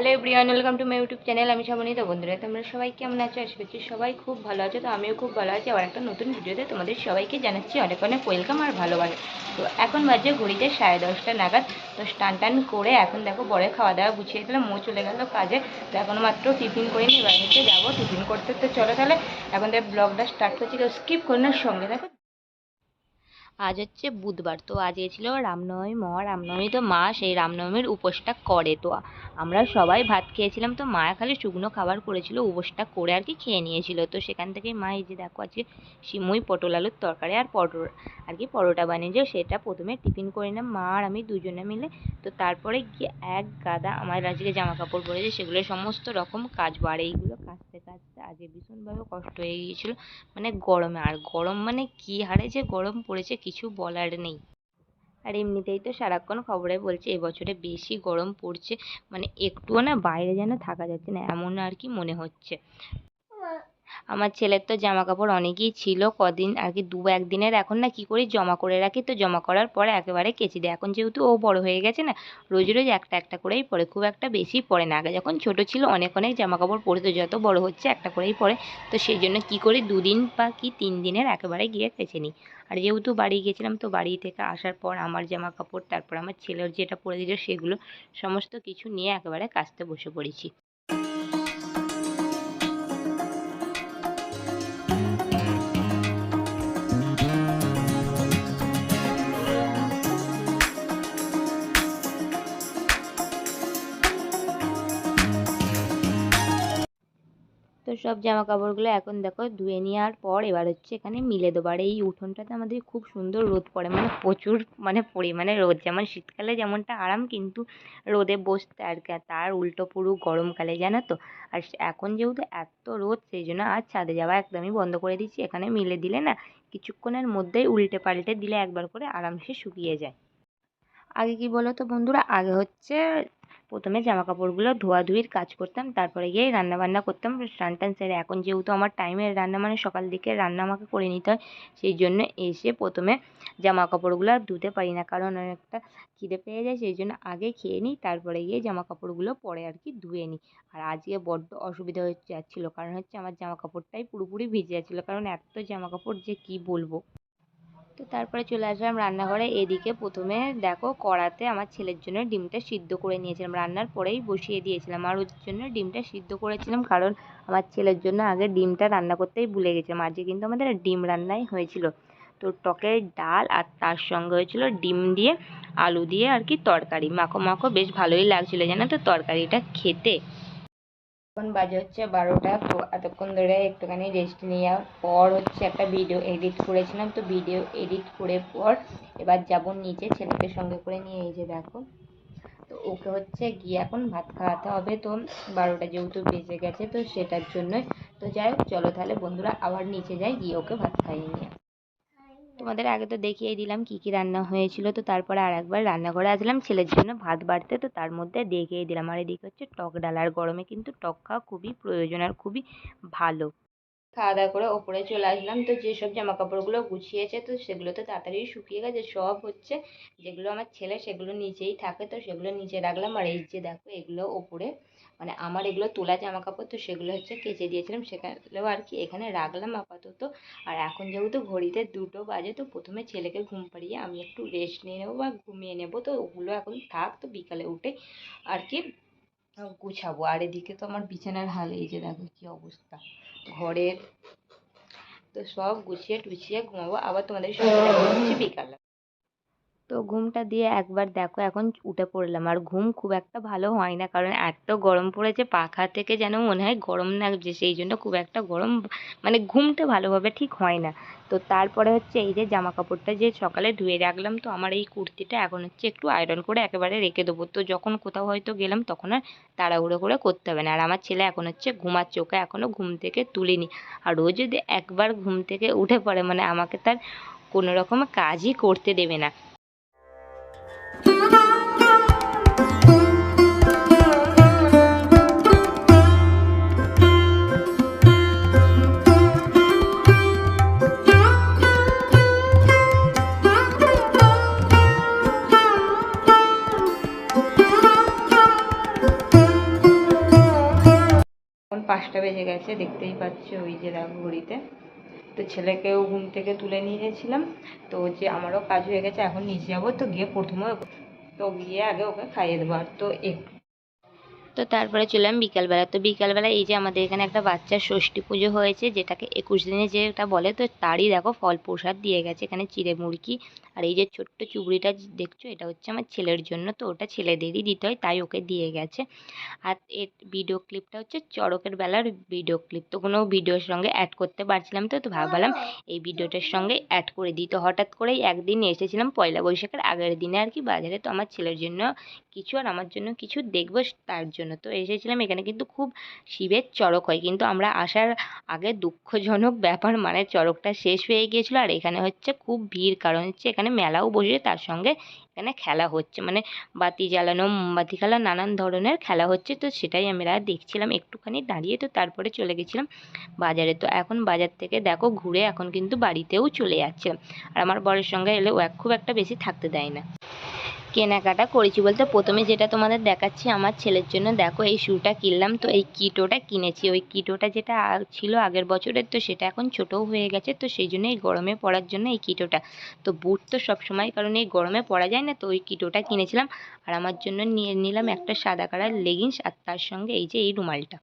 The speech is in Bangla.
Hello everyone, welcome to my YouTube channel, আমি শ্রাবণী। তো বন্ধুরা, তোমরা সবাই কেমন আছো? আশা করছি সবাই খুব ভালো আছো। তো আমিও খুব ভালো আছি। আবার একটা নতুন ভিডিওতে তোমাদের সবাইকে জানাচ্ছি অনেক অনেক ওয়েলকাম আর ভালোবাসা। তো এখন বাজে ঘড়িতে সাড়ে দশটা নাগাদ। তো স্টান টান করে এখন দেখো বড় খাওয়া দাওয়া গুছিয়ে দিলাম। মো চলে গেল কাজে। তো এখন মাত্র টিফিন করিনি এবার হচ্ছে যাব। টিফিন করতে তো চলো তাহলে। এখন দেখ ব্লগটা স্টার্ট করছি, কেউ স্কিপ করে না, সঙ্গে দেখো আজ হচ্ছে বুধবার। তো আজ ছিল রামনবমী মহা রামনবমী তো মা সেই রামনবমীর উপোসটা করে। তো আমরা সবাই ভাত খেয়েছিলাম। তো মা খালি শুকনো খাবার করেছিল, উপোসটা করে আর কি খেয়ে নিয়েছিল। তো সেখান থেকে মা এই যে দেখো আজকে সিমুই পটল আলুর তরকারি আর পটল আর কি পরোটা বানিয়েছে সেটা প্রথমে টিফিন করে নিলাম। মা আর আমি দুজনে মিলে। তো তারপরে গিয়ে এক গাদা আমার আজকে জামা কাপড় পরেছে, সেগুলো সমস্ত রকম কাজ আর এইগুলো কাচতে কাচতে আজকে ভীষণভাবে কষ্ট হয়ে গিয়েছিল। মানে গরমে, আর গরম মানে কী হারে যে গরম পড়েছে কিছু বলার নেই। আর এমনিতেই তো সারাক্ষণ খবরে বলছে এবছরে বেশি গরম পড়ছে মানে একটুও না বাইরে যেন থাকা যাচ্ছে না, এমন আর কি মনে হচ্ছে। আমার ছেলের তো জামা কাপড় অনেকই ছিল কদিন, আর কি দু একদিনের। এখন না কি করি, জমা করে রাখি তো জমা করার পরে একেবারে কেচে দিই। এখন যেহেতু ও বড় হয়ে গেছে না, রোজ রোজ একটা একটা করেই পরে, খুব একটা বেশি পরে না। আগে যখন ছোট ছিল অনেক অনেক জামা কাপড় পরতো যত বড় হচ্ছে একটা করেই পরে। তো সেই জন্য কী করি, দুদিন বা কি তিন দিনের একেবারে গিয়ে কেচে নিই। আর যেহেতু বাড়ি গেছিলাম তো বাড়ি থেকে আসার পর আমার জামা কাপড় তারপর আমার ছেলের যেটা পরে দিয়েছে সেগুলো সমস্ত কিছু নিয়ে একেবারে কাচতে বসে পড়েছি। সব জামা কাপড়গুলো এখন দেখো ধুয়ে নেওয়ার পর এবার হচ্ছে এখানে মিলে দেবো। আর এই উঠোনটাতে আমাদের খুব সুন্দর রোদ পড়ে মানে প্রচুর মানে পরিমাণে রোদ। যেমন শীতকালে যেমনটা আরাম, কিন্তু রোদে বসতে আর কি তার উল্টো পুরো গরমকালে, জানো তো? আর এখন যেহেতু এত রোদ, সেই জন্য আর ছাদে যাওয়া একদমই বন্ধ করে দিচ্ছি এখানে মিলে দিলে না কিছুক্ষণের মধ্যেই উল্টে পাল্টে দিলে একবার করে আরামসে শুকিয়ে যায়। আগে কি বলো তো বন্ধুরা? আগে হচ্ছে প্রথমে জামা কাপড়গুলো ধোয়াধুয়ির কাজ করতাম, তারপরে গিয়ে রান্না বান্না করতাম। স্নান টান সেরে এখন যেহেতু আমার টাইমের রান্না মানে সকাল দিকে রান্না আমাকে করে নিতে হয়, সেই জন্য এসে প্রথমে জামা কাপড়গুলো আর ধুতে পারি না। কারণ অনেকটা খিদে পেয়ে যায়, সেই জন্য আগে খেয়ে নিই, তারপরে গিয়ে জামা কাপড়গুলো পরে আর কি ধুয়ে নিই। আর আজকে বড্ড অসুবিধা হয়ে যাচ্ছিল, কারণ হচ্ছে আমার জামা কাপড়টাই পুরোপুরি ভিজে যাচ্ছিল। কারণ এত জামা কাপড় যে কী বলব? তো তারপরে চলে আসলাম রান্নাঘরে। এদিকে প্রথমে দেখো কড়াতে আমার ছেলের জন্য ডিমটা সিদ্ধ করে নিয়েছিলাম। রান্নার পরেই বসিয়ে দিয়েছিলাম। আর ওর জন্য ডিমটা সিদ্ধ করেছিলাম কারণ আমার ছেলের জন্য আগে ডিমটা রান্না করতেই ভুলে গেছিলাম। আজকে কিন্তু আমাদের ডিম রান্নাই হয়েছিল। তো টকের ডাল আর তার সঙ্গে হয়েছিল ডিম দিয়ে, আলু দিয়ে আর কি তরকারি। মাখো মাখো বেশ ভালোই লাগছিল জানো তো তরকারিটা খেতে। এখন বাজে হচ্ছে বারোটা। তো এতক্ষণ ধরে একটুখানি রেস্ট নেওয়ার পর হচ্ছে একটা ভিডিও এডিট করেছিলাম। তো ভিডিও এডিট করে পর এবার যাব নিচে ছেলেকে সঙ্গে করে নিয়ে এই যে দেখো। তো ওকে হচ্ছে গিয়ে এখন ভাত খাওয়াতে হবে। তো বারোটা যেহেতু বেজে গেছে, তো সেটার জন্যই। তো যাই হোক, চলো তাহলে বন্ধুরা আবার নিচে যাই, গিয়ে ওকে ভাত খাইয়ে নিয়ে তোমাদের আগে তো দেখিয়ে দিলাম কি কি রান্না হয়েছিল। তো তারপরে আর একবার রান্নাঘরে আসলাম, ছেলের জন্য ভাত বাড়তে, তো তার মধ্যে দেখিয়ে দিলাম। আর এদিকে হচ্ছে টক ডাল, আর গরমে কিন্তু টক খাওয়া খুবই প্রয়োজন আর খুবই ভালো। খাওয়া দাওয়া করে ওপরে চলে আসলাম। তো যেসব জামা কাপড়গুলো গুছিয়েছে, তো সেগুলো তো তাড়াতাড়ি শুকিয়ে গেছে, সব হচ্ছে যেগুলো আমার ছেলে সেগুলো নিচেই থাকে, তো সেগুলো নিচে রাখলাম। আর এই যে দেখো, এগুলো ওপরে মানে আমার এগুলো তোলা জামা কাপড় তো সেগুলো হচ্ছে কেচে দিয়েছিলাম সেখানেও আর কি এখানে রাখলাম আপাতত। আর এখন যেহেতু ঘড়িতে দুটো বাজে, তো প্রথমে ছেলেকে ঘুম পাড়িয়ে আমি একটু রেস্ট নিয়ে নেব বা ঘুমিয়ে নেব। তো ওগুলো এখন থাক, তো বিকালে উঠে আর কি গুছাবো। আর এদিকে তো আমার বিছানার হাল, এই যে দেখো কী অবস্থা। ঘরের তো সব গুছিয়ে টুছিয়ে ঘুমাবো। আবার তোমাদের সঙ্গে দেখা হচ্ছে বিকালে। তো ঘুমটা দিয়ে একবার দেখো, এখন উঠে পড়লাম। আর ঘুম খুব একটা ভালো হয় না, কারণ এত গরম পড়েছে, পাখা থেকে যেন মনে হয় গরম লাগছে, সেই জন্য খুব একটা গরম মানে ঘুমটা ভালোভাবে ঠিক হয় না। তো তারপরে হচ্ছে এই যে জামা কাপড়টা যে সকালে ধুয়ে রাখলাম, তো আমার এই কুর্তিটা এখন হচ্ছে একটু আয়রন করে একেবারে রেখে দেবো। তো যখন কোথাও হয়তো গেলাম, তখন আর তাড়াহুড়ো করে করতে হবে না। আর আমার ছেলে এখন হচ্ছে ঘুমাচ্ছে, ওকে এখনও ঘুম থেকে তুলিনি। আর ও যদি একবার ঘুম থেকে উঠে পড়ে মানে আমাকে তার কোনো রকম কাজই করতে দেবে না। বেজে গেছে, দেখতেই পাচ্ছ ওই যে দেখো ঘড়িতে। তো ছেলেকেও ঘুম থেকে তুলে নিয়ে গেছিলাম। তো যে আমারও কাজ হয়ে গেছে, এখন নিজে যাব। তো গিয়ে প্রথমে তো গিয়ে আগে ওকে খাইয়ে দেবো। আর তো একটু তো তারপরে চললাম বিকালবেলা। তো বিকালবেলা এই যে আমাদের এখানে একটা বাচ্চার ষষ্ঠী পুজো হয়েছে, যেটাকে একুশ দিনে যেটা বলে, তো তারই দেখো ফল প্রসাদ দিয়ে গেছে এখানে চিড়ে মুড়কি। আর এই যে ছোট্ট চুবড়িটা দেখছ, এটা হচ্ছে আমার ছেলের জন্য, তো ওটা ছেলেদেরই দিতে হয়, তাই ওকে দিয়ে গেছে। আর এর ভিডিও ক্লিপটা হচ্ছে চড়কের বেলার ভিডিও ক্লিপ তো কোনো ভিডিওর সঙ্গে অ্যাড করতে পারছিলাম তো তো ভাবলাম এই ভিডিওটার সঙ্গে অ্যাড করে দিই। তো হঠাৎ করেই একদিন এসেছিলাম পয়লা বৈশাখের আগের দিনে আর কি বাজারে, তো আমার ছেলের জন্য কিছু আর আমার জন্য কিছু দেখব, তার জন্য তো এসেছিলাম এখানে কিন্তু খুব শিবের চড়ক হয়। কিন্তু আমরা আসার আগে দুঃখজনক ব্যাপার মানে চড়কটা শেষ হয়ে গিয়েছিল আর এখানে হচ্ছে খুব ভিড়। কারণ হচ্ছে এখানে মেলাও বসেছে, তার সঙ্গে এখানে খেলা হচ্ছে। মানে বাতি জ্বালানো, মোমবাতি খেলা, নানান ধরনের খেলা হচ্ছে। তো সেটাই আমরা দেখছিলাম একটুখানি দাঁড়িয়ে। তো তারপরে চলে গেছিলাম বাজারে। তো এখন বাজার থেকে দেখো, ঘুরে এখন কিন্তু বাড়িতেও চলে যাচ্ছে আর আমার বরের সঙ্গে এলে ও খুব একটা বেশি থাকতে দেয় না। কেনাকাটা করেছি বলতে প্রথমে যেটা তোমাদের দেখাচ্ছি আমার ছেলের জন্য, দেখো এই শ্যুটা কিনলাম তো এই কিটোটা কিনেছি। ওই কিটোটা যেটা ছিল আগের বছরের তো সেটা এখন ছোটও হয়ে গেছে তো সেই জন্য এই গরমে পরার জন্য এই কিটোটা। তো বুট তো সবসময় কারণ এই গরমে পরা যায় না তো ওই কিটোটা কিনেছিলাম। আর আমার জন্য নিয়ে নিলাম একটা সাদা কালার লেগিংস আর তার সঙ্গে এই যে এই রুমালটা।